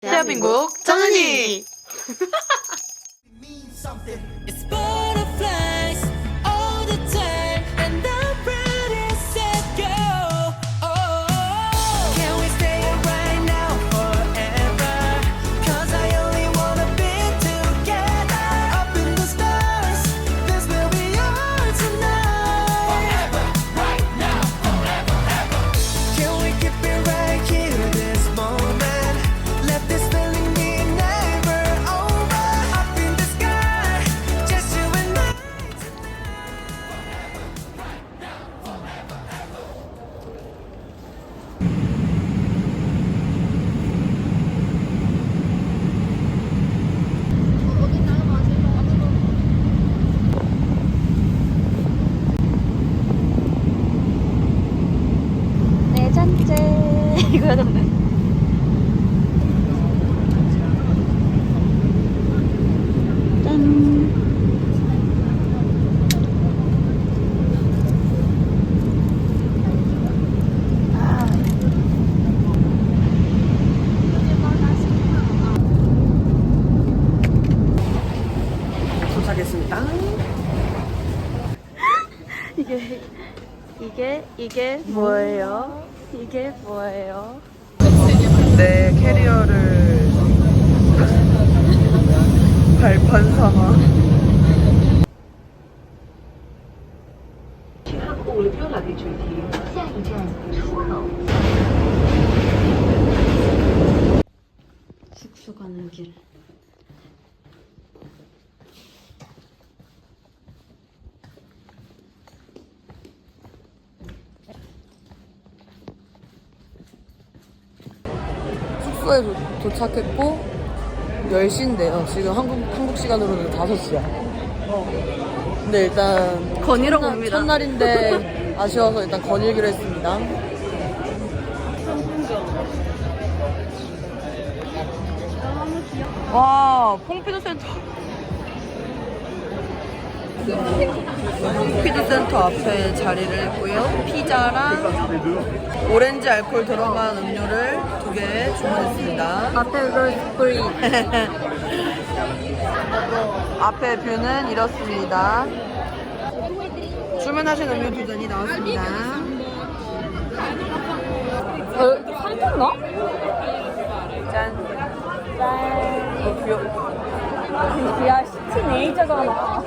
대한민국 정은이 이게 뭐예요? 이게 뭐예요? 내 캐리어를 발판 삼아 숙소 가는 길 숙소에 도, 도착했고 10시인데요. 지금 한국, 한국 시간으로는 5시야. 근데 일단 건의로 첫날- 봅니다. 첫날인데 아쉬워서 일단 거닐기로 했습니다. 와, 퐁피드 센터. 퐁피드 센터 앞에 자리를 했고요. 피자랑 오렌지 알코올 들어간 음료를 두 개 주문했습니다. 앞에 롤 프리. 앞에 뷰는 이렇습니다. 주문하신 음료 두 잔이 나왔습니다. 어, 상품 나? 짠. 어, 귀여워. 야, 티네이저잖아.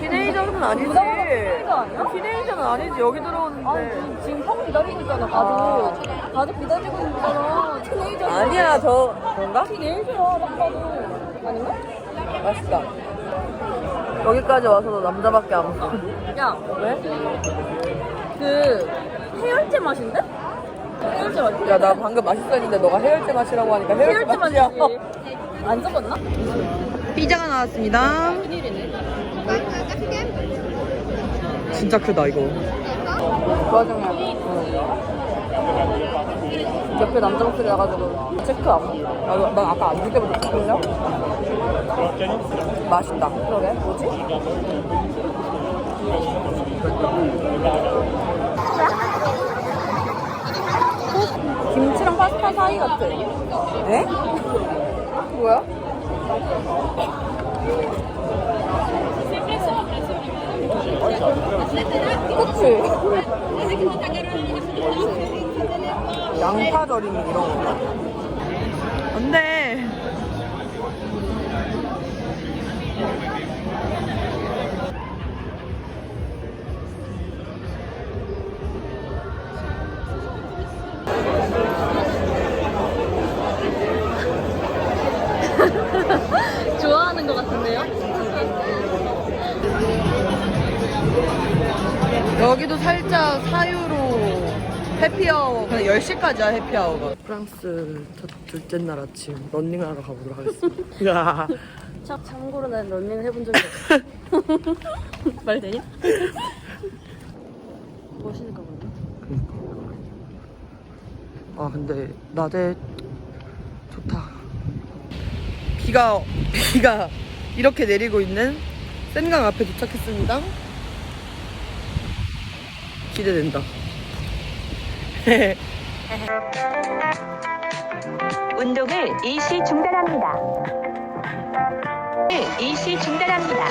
티네이저는 아니지. 티네이저 아니야? 티네이저는 아니지. 여기 들어오는데. 아니, 지금 형 기다리고 있잖아, 가족. 가족 기다리고 있잖아. 티네이저. 아니야, 저, 그런가? 티네이저야, 딱 봐도. 아닌가? 맛있다. 여기까지 와서도 남자밖에 안 먹어. 야, 왜? 그, 해열제 맛인데? 해열제 맛. 야, 나 방금 맛있어 했는데 너가 해열제 맛이라고 하니까 해열제, 해열제 맛이야. 맛이지. 안 적었나? 피자가 나왔습니다. 진짜 크다, 이거. 그 와중에. 옆에 남자 목소리 나가지고 체크 안 해. 나, 나 아까 안줄 때부터 체크했냐? 맛있다. 그러게. 뭐지? 김치랑 파스타 사이 같아. 네? 뭐야? 그치? 양파절임 이런 거. 안 돼. 여기도 살짝 사유로 해피아워 그냥 10시까지야 해피아워가 프랑스 첫 둘째 날 아침 런닝하러 가보도록 하겠습니다 참, 참고로 난 런닝을 해본 적이 없어. 말 되냐? 멋있는가 보네. 아 근데 낮에 좋다 비가 비가 이렇게 내리고 있는 센강 앞에 도착했습니다 기대된다 운동을 일시 중단합니다. 일시 중단합니다.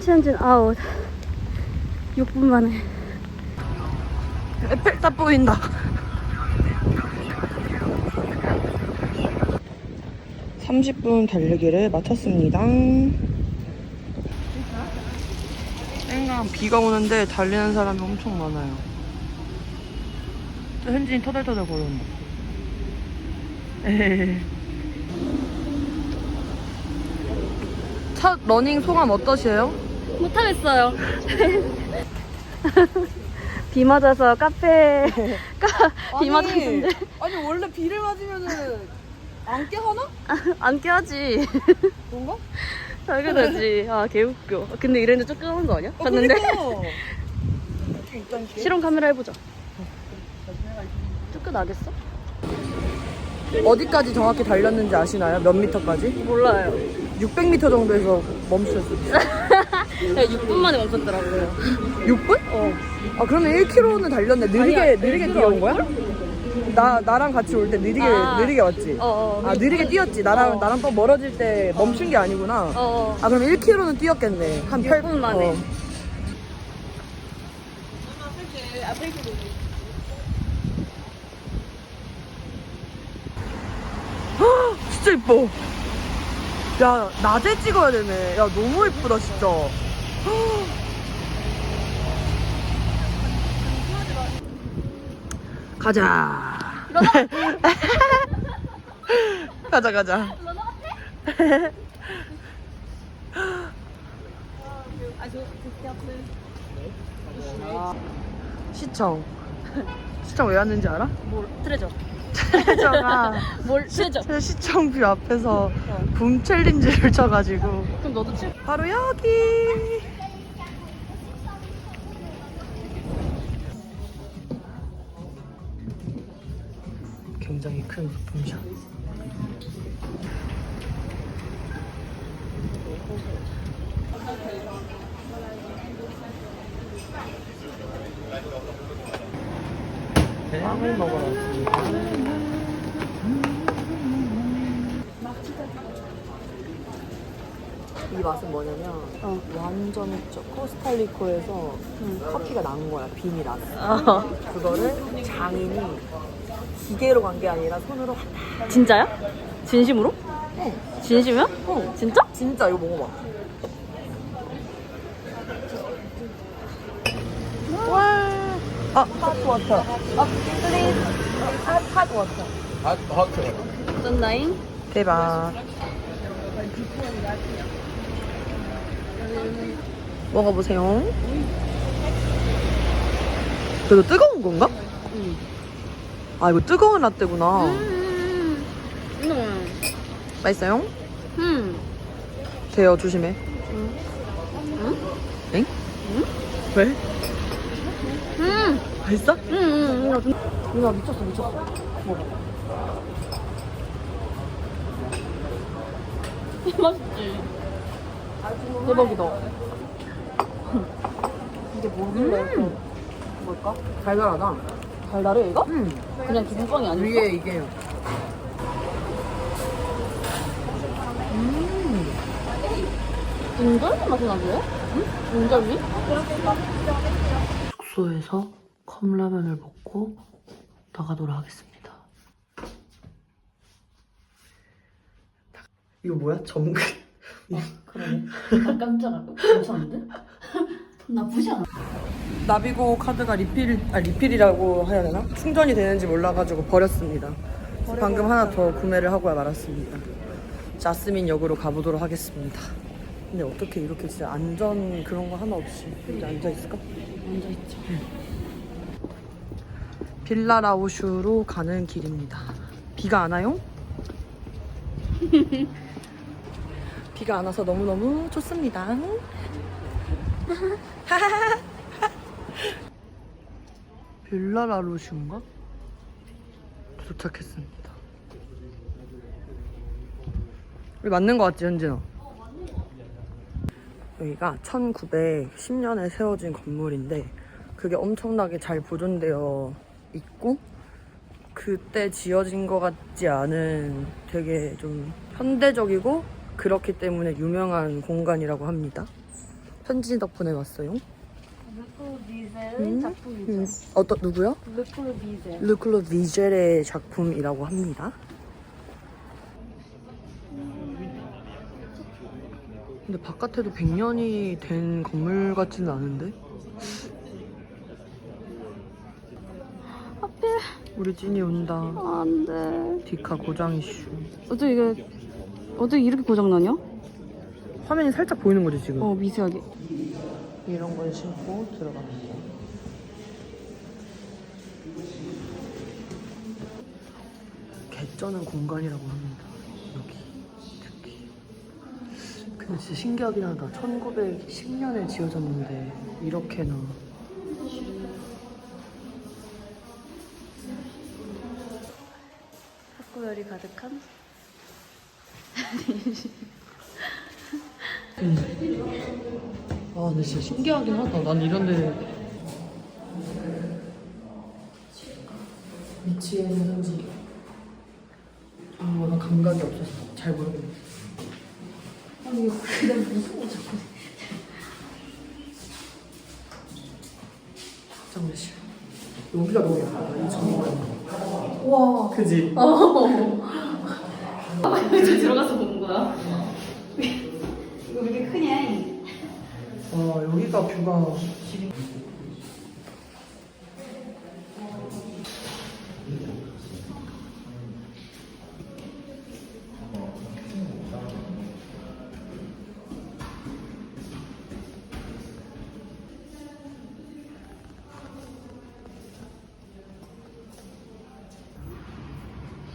치안진 아웃 6분 만에 에펠탑 보인다. (30분) 달리기를 마쳤습니다 땡강 비가 오는데 달리는 사람이 엄청 많아요 또 현진이 터덜터덜 걸어온다 에헤헤. 첫 러닝 소감 어떠세요? 못하겠어요 비 맞아서 카페 까, 비 맞았는데 아니 원래 비를 맞으면은 안 깨하나? 안 깨하지 그런가? 당연하지 아 개웃겨 근데 이랬는데 조금 거 아니야? 봤는데 실험 카메라 해보자 쫓겨나겠어? 어디까지 정확히 달렸는지 아시나요? 몇 미터까지? 몰라요 600m 정도에서 멈추셨어요. 6분 만에 멈췄더라고요 6분? 어. 아 그러면 1km는 달렸네. 느리게 아니야, 느리게 뛰어온 거야? 나 나랑 같이 올 때 느리게 아. 느리게 왔지. 어 어 아 느리게 뛰었지. 나랑 어. 나랑 또 멀어질 때 멈춘 게 아니구나. 어어 아 그럼 1km는 뛰었겠네. 한 8, 6분 만에. 어. 헉, 진짜 이뻐. 야 낮에 찍어야 되네. 야 너무 이쁘다 진짜. 헉. 가자. 가자 가자. 시청. 시청 왜 왔는지 알아? 뭘 트레저 트레저가 뭘 트레저 시- 시청 뷰 앞에서 붐 챌린지를 쳐가지고 그럼 너도 칠 바로 여기. 굉장히 큰 붐샷. 빵을 먹으러 왔습니다. 이 맛은 뭐냐면 어. 완전 저 코스탈리코에서 커피가 난 거야 빈이 났어 어. 그거를 장인이 기계로 간 게 아니라 손으로 한 진짜야? 진심으로? 진심이야? 어. 진짜? 진짜 이거 먹어봐 와. 아, 핫 워터. 아, 플리즈. 핫, 핫 워터. 어쩐다잉? 대박. 먹어보세요. 그래도 뜨거운 건가? 응. 아, 이거 뜨거운 라떼구나. 음. 음. 맛있어요? 음. 돼요, 조심해. 응? 엥? 응? 왜? 음. 맛있어? 음. 음. 음. 누나 미쳤어, 미쳤어. 먹어. 맛있지? 대박이다. 이게 뭐길래 음. 뭘까? 달달하다. 달달해 이거? 음. 그냥 기분빵이 아니야? 위에 이게 인절미 맛이 나는데? 응? 인절미? 숙소에서 컵라면을 먹고 나가도록 하겠습니다. 이거 뭐야? 전극? 그러네. 아, 깜짝아. 괜찮은데? 나쁘지 않아. 나비고 카드가 리필, 아 리필이라고 해야 되나? 충전이 되는지 몰라가지고 버렸습니다. 그래서 방금 하나 더 구매를 하고 말았습니다. 자스민 역으로 가보도록 하겠습니다. 근데 어떻게 이렇게 진짜 안전 그런 거 하나 없이 이렇게 앉아 있을까? 앉아 있죠. 빌라라우슈로 가는 길입니다. 비가 안 와요? 비가 안 와서 너무너무 좋습니다. 빌라라우슈인가? 도착했습니다. 우리 맞는 거 같지, 현진아? 여기가 1910년에 세워진 건물인데 그게 엄청나게 잘 보존되어 있고 그때 지어진 것 같지 않은 되게 좀 현대적이고 그렇기 때문에 유명한 공간이라고 합니다. 현지 덕분에 왔어요. 르크 비젤의 음? 작품이죠. 음, 어떤 누구요? 르크 비젤. 르클로 비젤의 작품이라고 합니다. 근데 바깥에도 100년이 된 건물 같지는 않은데? 하필 우리 찐이 온다. 안 돼. 디카 고장 이슈. 어떻게 이게 어떻게 이렇게 고장나냐? 화면이 살짝 보이는 거지 지금? 어 미세하게. 이런 걸 신고 들어갑니다. 개쩌는 공간이라고 합니다. 여기 특히. 근데 진짜 신기하긴 하다. 1910년에 지어졌는데 이렇게나 학구열이 가득한. 아 근데 진짜 신기하긴 하다. 난 이런데 위치에 있는지 아나 감각이 없어서 잘 모르겠네. 아니 이거 그냥 무서워 자꾸. 잠깐만요. 여기가 너무 예쁘다. 이 정말. 와. 그지? 저 들어가서 본 거야. 이거 왜 이렇게 크냐? 와 여기가 뷰가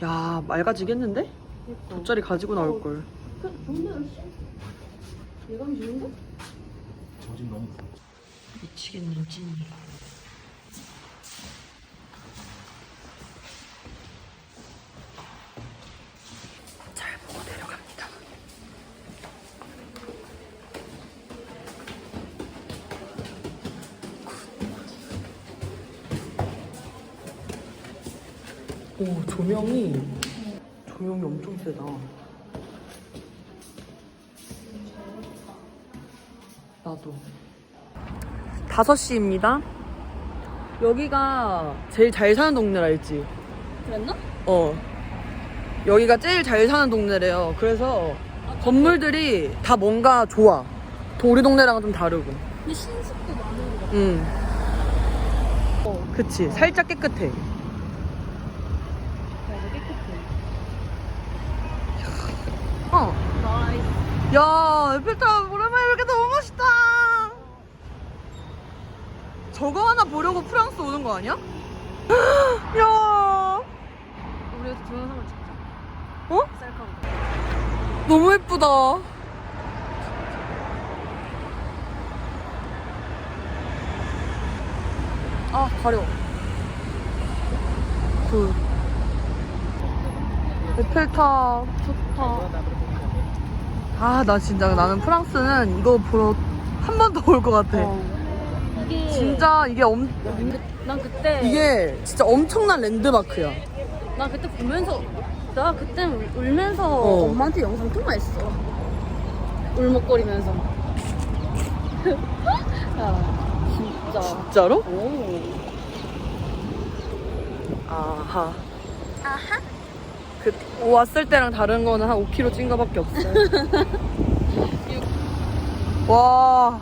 야 맑아지겠는데? 돗자리 가지고 나올 걸. 예감이 좋은데? 찐이 잘 보고 내려갑니다. 오 조명이 조명이 엄청 세다. 나도 5시입니다. 여기가 제일 잘 사는 동네라 했지. 그랬나? 어. 여기가 제일 잘 사는 동네래요. 그래서 건물들이 다 뭔가 좋아. 또 우리 동네랑은 좀 다르고. 근데 신습도 많은 거. 응. 어, 그치. 살짝 깨끗해. 맞아 깨끗해. 어. 나이스. 야, 에펠탑 오랜만에 이렇게 너무 멋있다. 저거 하나 보려고 프랑스 오는 거 아니야? 야, 우리 동영상을 찍자. 어? 셀카로. 너무 예쁘다. 아, 가려. 그. 에펠탑. 좋다. 아, 나 진짜 나는 프랑스는 이거 보러 한 번 더 올 것 같아. 어. 이게 진짜 이게 엄, 난 그때 이게 진짜 엄청난 랜드마크야. 나 그때 보면서 나 그때 울- 울면서 어. 엄마한테 영상 통화했어. 울먹거리면서. 야 진짜. 진짜로? 오. 아하. 아하? 그 왔을 때랑 다른 거는 한 5kg 찐 거밖에 없어요. 와.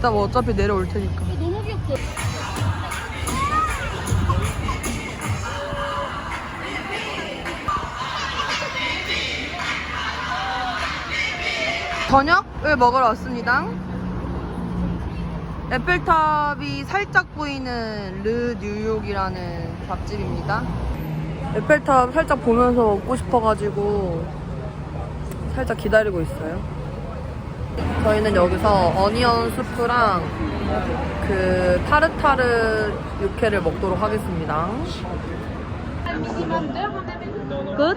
이따 뭐 어차피 내려올 테니까. 너무 귀엽다. 저녁을 먹으러 왔습니다. 에펠탑이 살짝 보이는 르 뉴욕이라는 밥집입니다. 에펠탑 살짝 보면서 먹고 싶어가지고 살짝 기다리고 있어요. 저희는 여기서 어니언 수프랑 그 타르타르 육회를 먹도록 하겠습니다. 끝?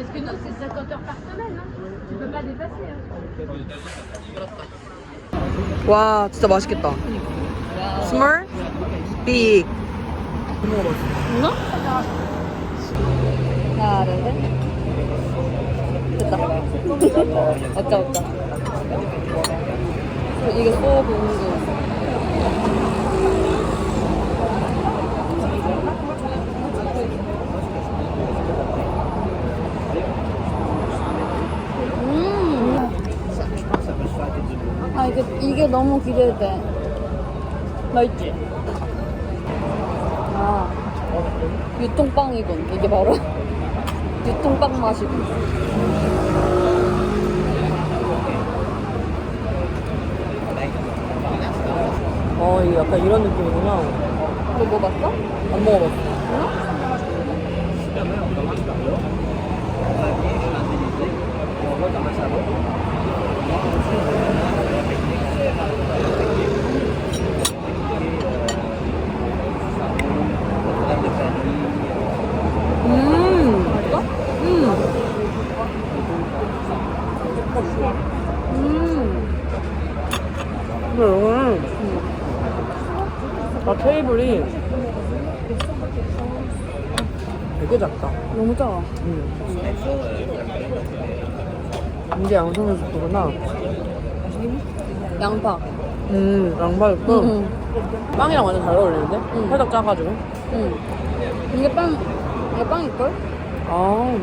와 진짜 맛있겠다. Small, big. 누나? 하나, 둘, 셋. 됐다. 어짜, 어짜. 이게 소 공주. 음. 아, 이게, 이게 너무 기대돼. 맛있지? 아. 유통빵이군. 이게 바로 유통빵 맛이군. 어 약간 이런 느낌이구나. 너 먹어봤어? 안 먹어봤어. 음. 음. 근데 여기는 나 테이블이 되게 작다. 너무 작아. 음. 이게 양손을 줬구나. 양파. 음, 양파육도 응. 빵이랑 완전 잘 어울리는데? 응. 살짝 짜가지고. 응. 이게 빵, 이게 빵일걸? 아.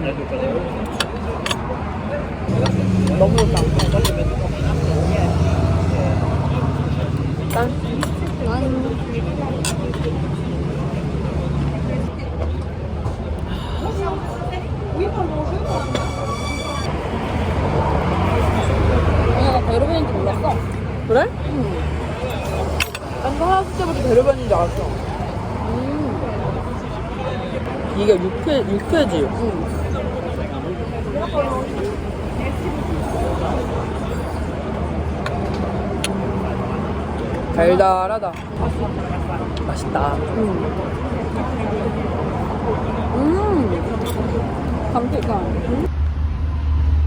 너무 좋다. 짠. 아니야, 나 베르벤인지 몰랐어. 그래? 응. 난 하나씩 때부터 배려변인 줄 알았어. 음. 이게 육회, 육회지? 응. 달달하다. 맛있다. 음. 음. 감칠감.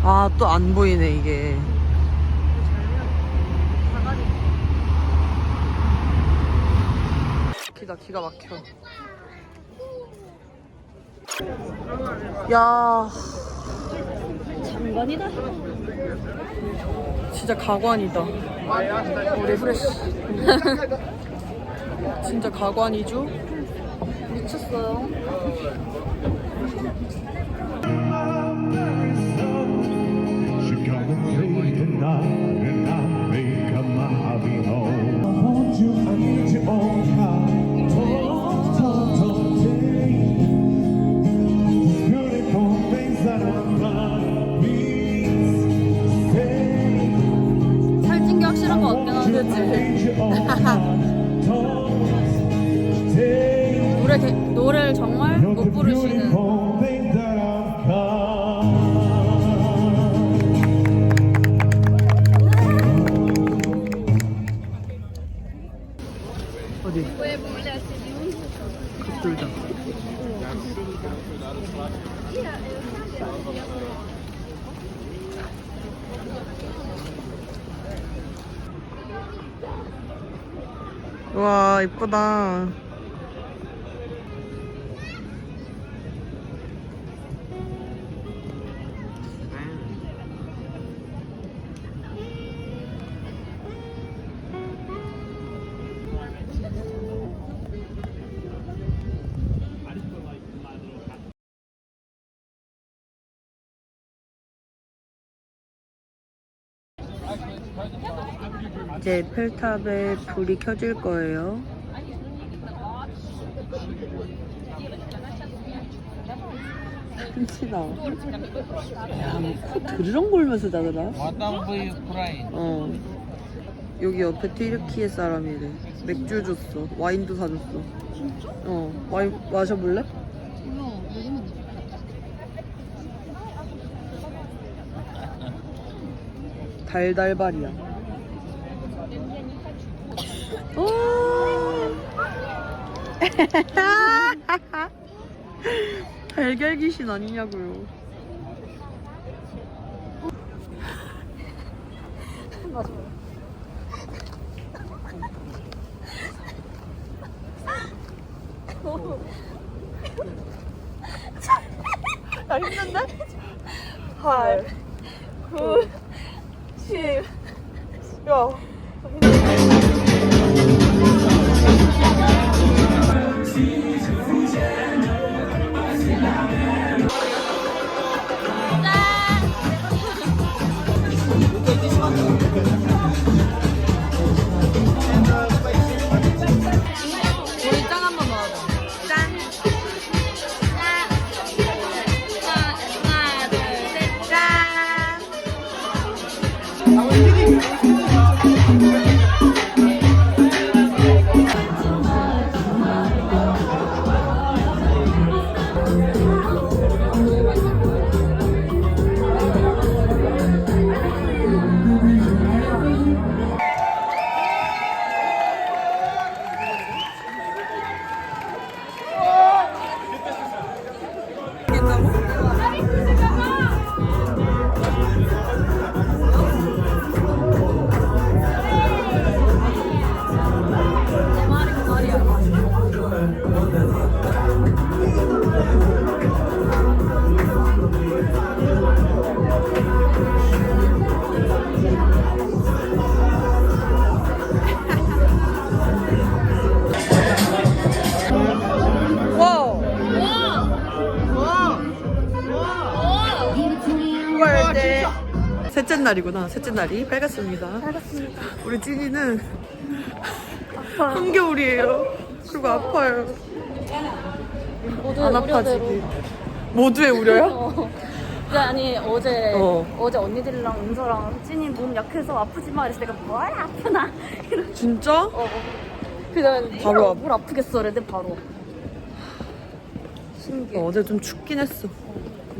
아, 또 안 보이네, 이게. 기가 막혀. 야, 장관이다. 진짜 가관이다. 우리 프레쉬. 진짜 가관이죠? 미쳤어요. 노래, 개- 노래를 정말 못 부르시는. 이쁘다. 이제 펠탑에 불이 켜질 거예요. 김치다. 야, 코 드르렁 골면서 자더라. 어. 여기 옆에 튀르키예 사람이래. 맥주 줬어. 와인도 사줬어. 어. 와인 마셔볼래? 달달발이야. 어! 달걀 귀신 아니냐고요. 맞아. 너무. 나 힘든데? 8, 9, 10. 야. 와우. 셋째 날이구나. 셋째 날이 밝았습니다. 밝았습니다. 우리 찐이는 한겨울이에요. 그리고 아파요. 모두 안 아파지기. 모두의 우려요? 어. 근데 아니 어제 어. 어. 제 언니들이랑 은서랑 찐이 몸 약해서 아프지 마 이래서 내가 뭘 아프나 이러 진짜? 어. 그냥 바로 아프- 뭘 아프겠어 이랬는데 바로 신기해 어, 어제 좀 춥긴 했어.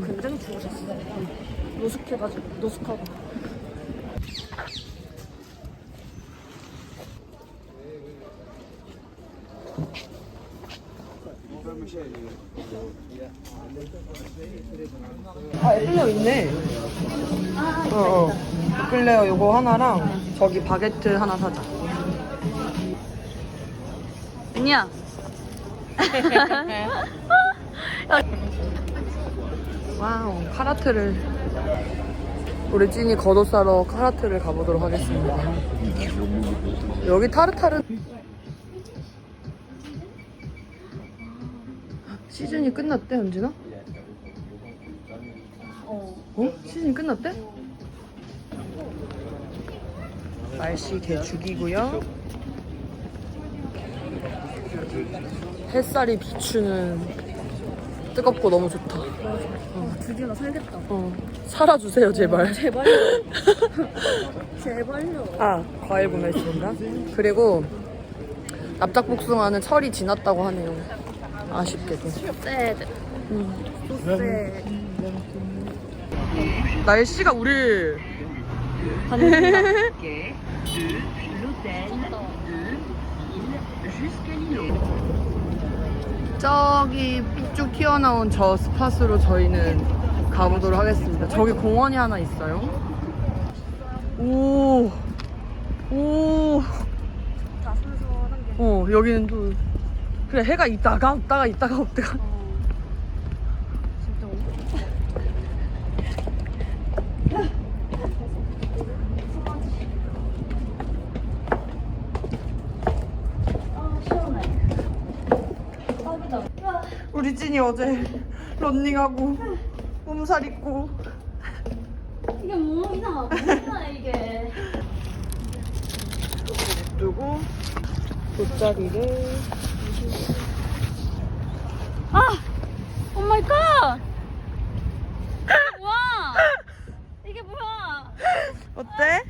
굉장히 죽으셨어 노숙해가지고 노숙하고 아, 에클레어 있네. 어, 어. 에클레어 요거 하나랑 저기 바게트 하나 사자. 아니야 와우, 카라트를. 우리 찐이 겉옷 사러 카라트를 가보도록 하겠습니다. 여기 타르타르. 시즌이 끝났대, 현진아? 어. 어? 시즌이 끝났대? 날씨 개 죽이고요. 햇살이 비추는 뜨겁고 너무 좋다. 아, 드디어 나 살겠다 어, 살아주세요, 제발. 제발요 제발요 아, 과일 구매했습니다. 그리고 납작복숭아는 철이 지났다고 하네요. 아쉽게도. 쎄 소쎄 날씨가 우리 저기 쭉 튀어나온 저 스팟으로 저희는 가보도록 하겠습니다. 저기 공원이 하나 있어요. 오, 오, 어 여기는 또 그래 해가 있다가 없다가 있다가 없다가. 진짜 우리 찐이 어제 런닝하고 몸살 입고. 이게 뭐이나 뭐야 이게. 두고 돗자리를 아! 오 마이 갓! 와! 이게 뭐야? 어때?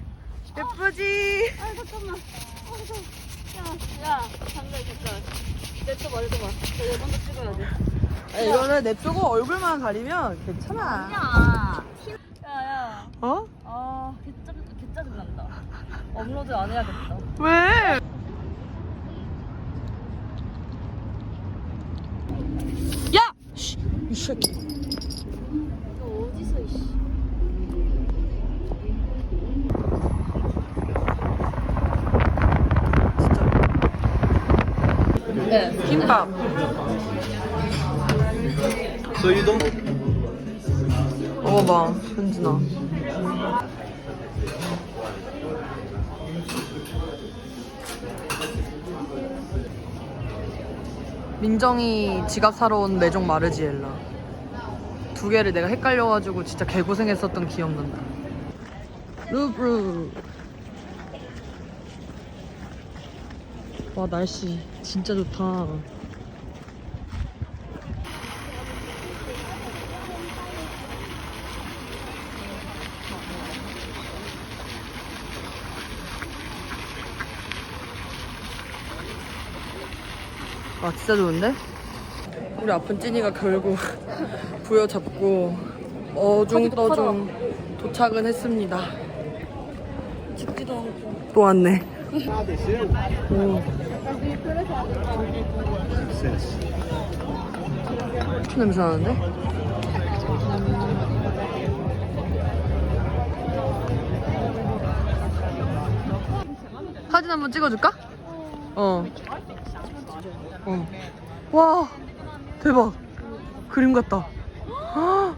예쁘지? 아 잠깐만. 어, 잠깐만. 야, 야, 잠깐 잠깐. 말해봐. 나 이거 먼저 찍어야 돼. 아, 이거를 냅두고 얼굴만 가리면 괜찮아. 야, 야, 어? 아, 개짜증 개짜증 난다. 업로드 안 해야겠다. 왜? 야! 씨, 이 새끼. 어디서 이씨. 네, 김밥. So you don't? 먹어봐, 현진아. 민정이 지갑 사러 온 메종 마르지엘라. 두 개를 내가 헷갈려가지고 진짜 개고생했었던 기억난다. 루브르. 와, 날씨 진짜 좋다. 와 진짜 좋은데? 우리 아픈 찐이가 결국 부여잡고 어중떠중 도착은 했습니다. 죽지도 않고. 또 왔네. 오. 초 냄새 나는데? 사진 한번 찍어줄까? 어. 어. 와, 대박. 그림 같다. 헉!